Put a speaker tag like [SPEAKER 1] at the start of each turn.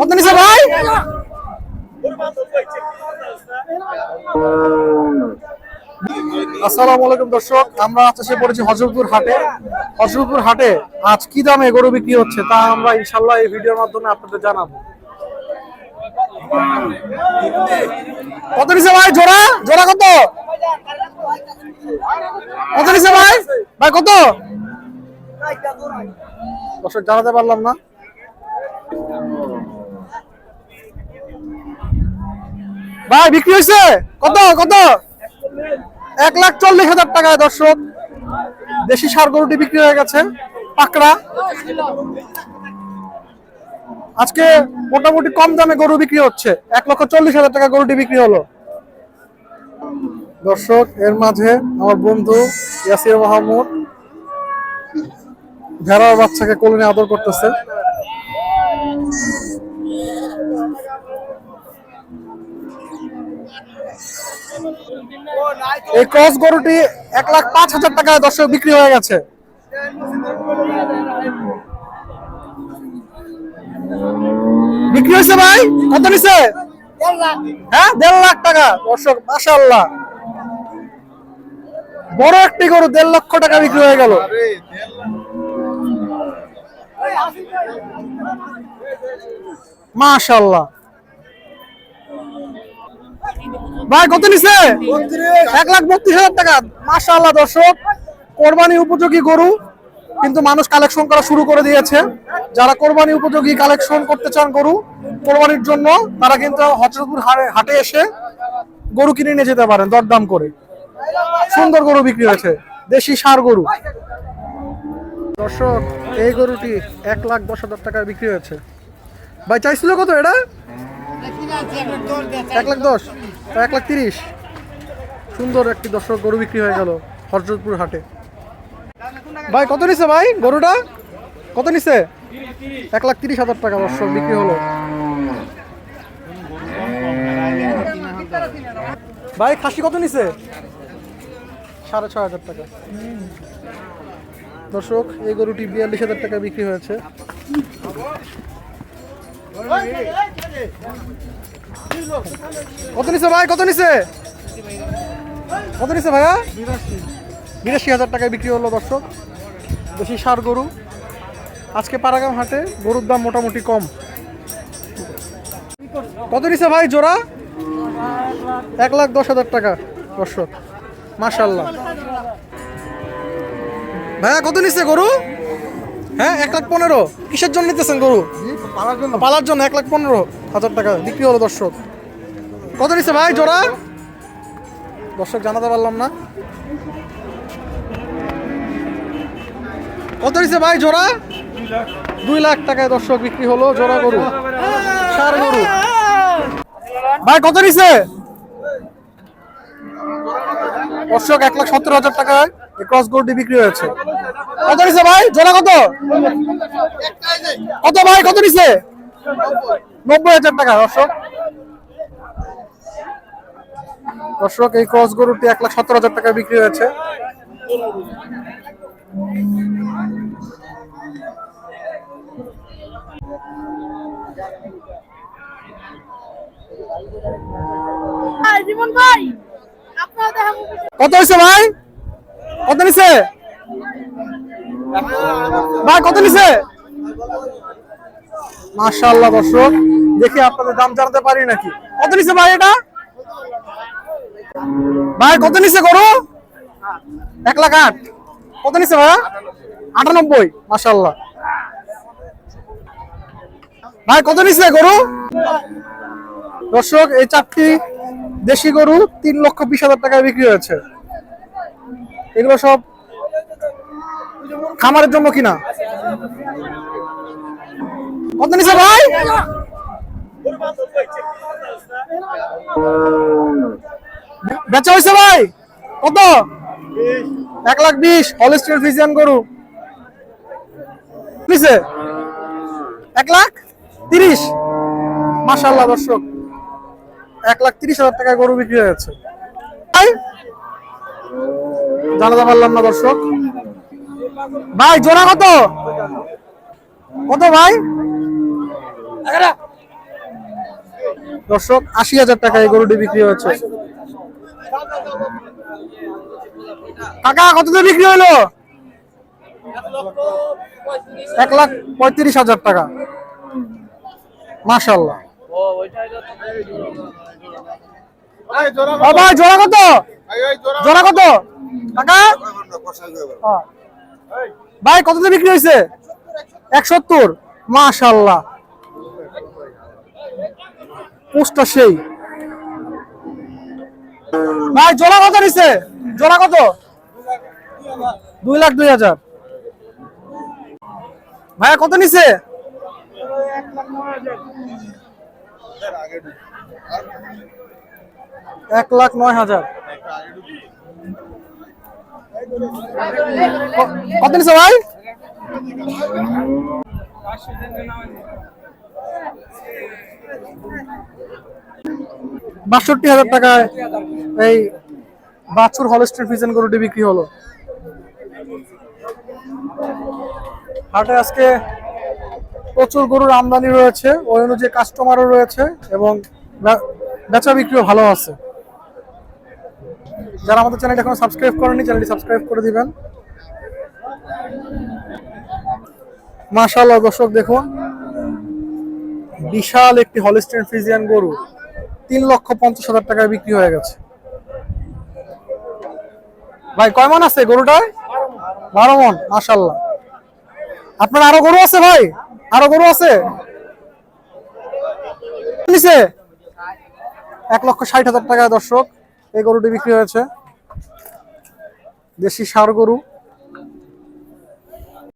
[SPEAKER 1] কত নিছে ভাই? আসসালামু আলাইকুম দর্শক, আমরা আজ এসে পড়েছি হজরতপুর হাটে। হজরতপুর হাটে আজ কি দামে গরু বিক্রি হচ্ছে তা আমরা ইনশাল্লাহ এই ভিডিওর মাধ্যমে আপনাদের জানাব। কত নিছে ভাই? জোড়া? জোড়া কত? কত নিছে ভাই? ভাই, কত? দর্শক, জানাতে পারলাম না। ভাই, বিক্রি হয়েছে? কত কত? এক লাখ চল্লিশ হাজার টাকায়, দর্শক। দেশি সার গরুটি বিক্রি হয়ে গেছে, পাকড়া। আজকে মোটামুটি কম দামে গরু বিক্রি হচ্ছে। এক লক্ষ চল্লিশ হাজার টাকা গরুটি বিক্রি হলো। দর্শক, এর মাঝে আমার বন্ধু ইয়াসির মাহমুদ। ভেড়ার বাচ্চাকে কোলে আদর করতেছে। এই ক্রস গরুটি এক লাখ পাঁচ হাজার টাকায় দর্শক বিক্রি হয়ে গেছে। বিক্রি হয়েছে ভাই? কত নিছে? হ্যাঁ দেড় লাখ টাকা। দর্শক মাশাল্লাহ বড় একটি গরু, দেড় লক্ষ টাকা বিক্রি হয়ে গেল। মাশাল্লাহ ভাই, কত নিছে? এক লাখ বত্রিশ হাজার টাকা। মাশাল্লাহ দর্শক, কোরবানি উপযোগী গরু, কিন্তু মানুষ কালেকশন করা শুরু করে দিয়েছে। যারা কোরবানি উপযোগী কালেকশন করতে চান গরু, কোরবানির জন্য তারা কিন্তু হজরতপুর হাটে এসে গরু কিনে নিয়ে যেতে পারেন, দরদাম করে। সুন্দর গরু বিক্রি হয়েছে, দেশি সার গরু। দর্শক, এই গরুটি এক লাখ দশ হাজার টাকায় বিক্রি হয়েছে। ভাই, চাইছিল কত এটা? এক লাখ দশ। এক লাখ তিরিশ। সুন্দর একটি দর্শক গরু বিক্রি হয়ে গেল হরজতপুর হাটে। ভাই, কত নিছে ভাই গরুটা? কত নিছে? এক লাখ তিরিশ হাজার টাকা দর্শক বিক্রি হলো। ভাই, খাসি কত নিছে? সাড়ে ছয় হাজার টাকা। দর্শক, এই গরুটি বিয়াল্লিশ হাজার টাকা বিক্রি হয়েছে। কত নিছে ভাই? কত নিছে? কত নিছে ভাইয়া? বিরাশি হাজার টাকায় বিক্রি হলো দর্শক। দেশি সার গরু। আজকে পারাগাম হাটে গরুর দাম মোটামুটি কম। কত নিছে ভাই জোড়া? এক লাখ দশ হাজার টাকা, দর্শক। মাশাল্লাহ ভাইয়া, কত নিছে গরু? হ্যাঁ এক লাখ পনেরো। কিসের জন্য নিতেছেন গরু? পালার জন্য। এক লাখ পনেরো হাজার টাকা বিক্রি হলো দর্শক। কত নিচ্ছে ভাই জোড়া? দর্শক জানাতে পারলাম না। কত নিচ্ছে ভাই জোড়া? দুই লাখ টাকায় দর্শক বিক্রি হলো জোড়া গরু। সার গরু। ভাই কত নিচ্ছে দর্শক এক লাখ সত্তর হাজার টাকায় এই ক্রস গরুটি বিক্রি হয়েছে। কত নিচ্ছে ভাই? জোড়া কত? কত ভাই? কত নিচ্ছে নব্বই হাজার টাকা দর্শক। দর্শক এই ক্রস গরুটি এক লাখ সত্তর হাজার টাকায় বিক্রি হয়েছে। কত হয়েছে ভাই? কত নিছে? ভাই, কত নিছে? মাশাআল্লাহ দর্শক, দেখি আপনাদের দাম জানতে পারি নাকি। কত নিছে ভাই এটা? ভাই, কত নিছে গরু? এক লাখ আট। কত নিছে ভাই আটানব্বই, মাশাআল্লাহ। ভাই, কত নিছে গরু? দর্শক, এই চারটি দেশি গরু তিন লক্ষ বিশ হাজার টাকায় বিক্রি হয়েছে। এগুলো সব খামারের জন্য কিনা? কত নিছে ভাই? বেচা হয়েছে ভাই? কত? এক লাখ বিশ হলিস্টিয়ার ফিজিয়ান গরু। নিছে? এক লাখ তিরিশ। মাসাল্লাহ দর্শক, এক লাখ তিরিশ হাজার টাকায় গরু বিক্রি হয়েছে ভাই, জানাতে পারলাম না দর্শক। ভাই জোড়া কত? কত ভাই? দর্শক আশি হাজার টাকা এই গরুটি বিক্রি হয়েছে। কাকা কত দিয়ে বিক্রি হলো? এক লাখ পঁয়ত্রিশ হাজার টাকা। ভাই জোড়া কত? জোড়া কত? হ্যাঁ। ভাই কত বিক্রি হয়েছে? এক সত্তর মাশাল্লাহ। পোস্টটা সেই। ভাই, জোড়া কত নিছে? জোড়া কত? দুই লাখ দুই হাজার। ভাইয়া, কত নিছে? এক লাখ নয় হাজার। কত ভাই? বাষট্টি হাজার টাকায় এই বাছুর হলস্টের ফিজেন গরুটি বিক্রি হলো। হাটে আজকে প্রচুর গরুর আমদানি রয়েছে, ওই অনুযায়ী কাস্টমারও রয়েছে এবং বেচা বিক্রিও ভালো আছে। যারা আমাদের চ্যানেলটা এখনও সাবস্ক্রাইব করেনি চ্যানেলটি সাবস্ক্রাইব করে দিবেন। মাশাআল্লাহ দর্শক, দেখুন। বিশাল একটি হলিস্টেন ফ্রিজিয়ান গরু। তিন লক্ষ পঞ্চাশ হাজার টাকায় বিক্রি হয়ে গেছে। ভাই, কয় মন আছে গরুটায়? বারো মন মাশাল্লাহ আপনার আরও গরু আছে ভাই? আরও গরু আছে? এক লক্ষ ষাট হাজার টাকায় দর্শক। এই গরুটি বিক্রি হয়েছে। দেশি সার গরু।